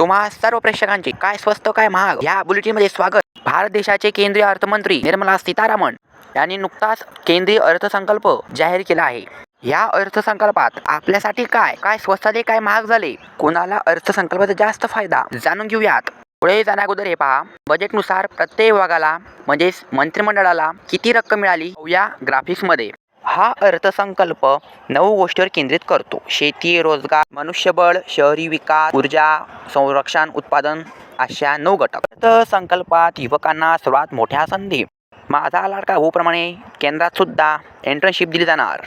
तुम्हा सर्व प्रेक्षकांचे काय स्वस्त काय महाग या बुलेटिनमध्ये स्वागत. भारत देशाचे केंद्रीय अर्थमंत्री निर्मला सीतारामन यांनी नुकताच केंद्रीय अर्थसंकल्प जाहीर केला आहे. या अर्थसंकल्पात आपल्यासाठी काय काय स्वस्त झाले काय महाग झाले कोणाला अर्थसंकल्पाचा जास्त फायदा जाणून घेऊयात. पुढे जाण्याअगोदर हे पहा. बजेटनुसार प्रत्येक विभागाला म्हणजेच मंत्रिमंडळाला किती रक्कम मिळाली? या ग्राफिक्समध्ये हा अर्थसंकल्प नऊ गोष्टीवर केंद्रित करतो. शेती रोजगार मनुष्यबळ शहरी विकास ऊर्जा संरक्षण उत्पादन अशा नऊ घटक. अर्थसंकल्पात युवकांना सर्वात मोठ्या संधी. माझा लाडका भाऊप्रमाणे केंद्रात सुद्धा एंट्रनशिप दिली जाणार.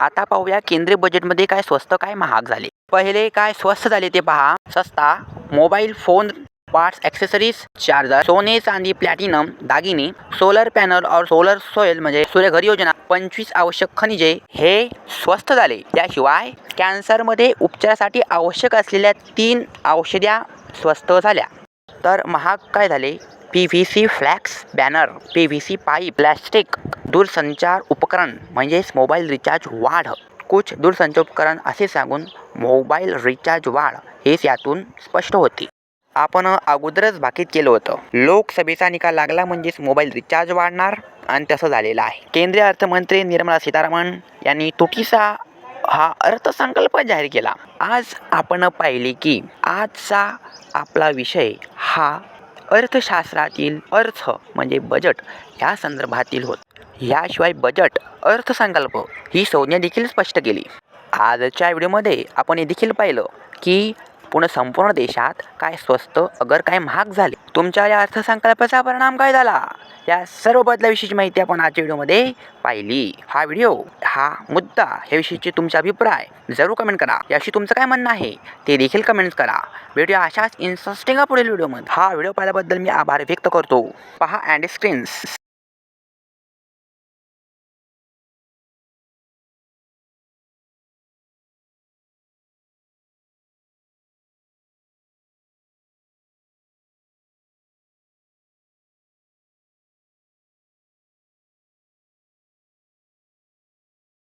आता पाहूया केंद्रीय बजेटमध्ये काय स्वस्त काय महाग झाले. पहिले काय स्वस्त झाले ते पहा. सस्ता mobile phone parts accessories charger सोने चांदी प्लॅटिनम दागिने सोलर पॅनल और सोलर सोयल म्हणजे सूर्यघर योजना. पंचवीस आवश्यक खनिजे हे स्वस्त झाले. त्याशिवाय कॅन्सरमध्ये उपचारासाठी आवश्यक असलेल्या तीन औषध्या स्वस्त झाल्या. तर महाग काय झाले? P V C flex banner P V C pipe plastic दूरसंचार उपकरण म्हणजेच मोबाईल रिचार्ज वाढ. कुछ दूरसंचार उपकरण असे सांगून मोबाईल रिचार्ज वाढ हेच यातून स्पष्ट होते. आपण अगोदरच भाकीत केलं होतं. लोकसभेचा निकाल लागला म्हणजेच मोबाईल रिचार्ज वाढणार आणि तसं झालेलं आहे. केंद्रीय अर्थमंत्री निर्मला सीतारामन यांनी तुटीचा हा अर्थसंकल्प जाहीर केला. आज आपण पाहिले की आजचा आपला विषय हा अर्थशास्त्रातील अर्थ म्हणजे बजेट या संदर्भातील होत. याशिवाय बजेट अर्थसंकल्प ही संज्ञा देखील स्पष्ट केली. आजच्या व्हिडिओमध्ये आपण हे देखील पाहिलं की पूर्ण संपूर्ण देशात काय स्वस्त अगर काय महाग झाले. तुमच्या या अर्थसंकल्पाचा परिणाम काय झाला? या सर्व बदलाविषयीची माहिती आपण आजच्या व्हिडिओमध्ये पाहिली. हा व्हिडिओ हा मुद्दा याविषयीचे तुमचा अभिप्राय जरूर कमेंट करा. याशी तुमचं काय म्हणणं आहे ते देखील कमेंट करा. व्हिडिओ अशाच इंटरेस्टिंग पुढील व्हिडिओमध्ये. हा व्हिडिओ पाहिल्याबद्दल मी आभार व्यक्त करतो. पहा अँड स्क्रीन्स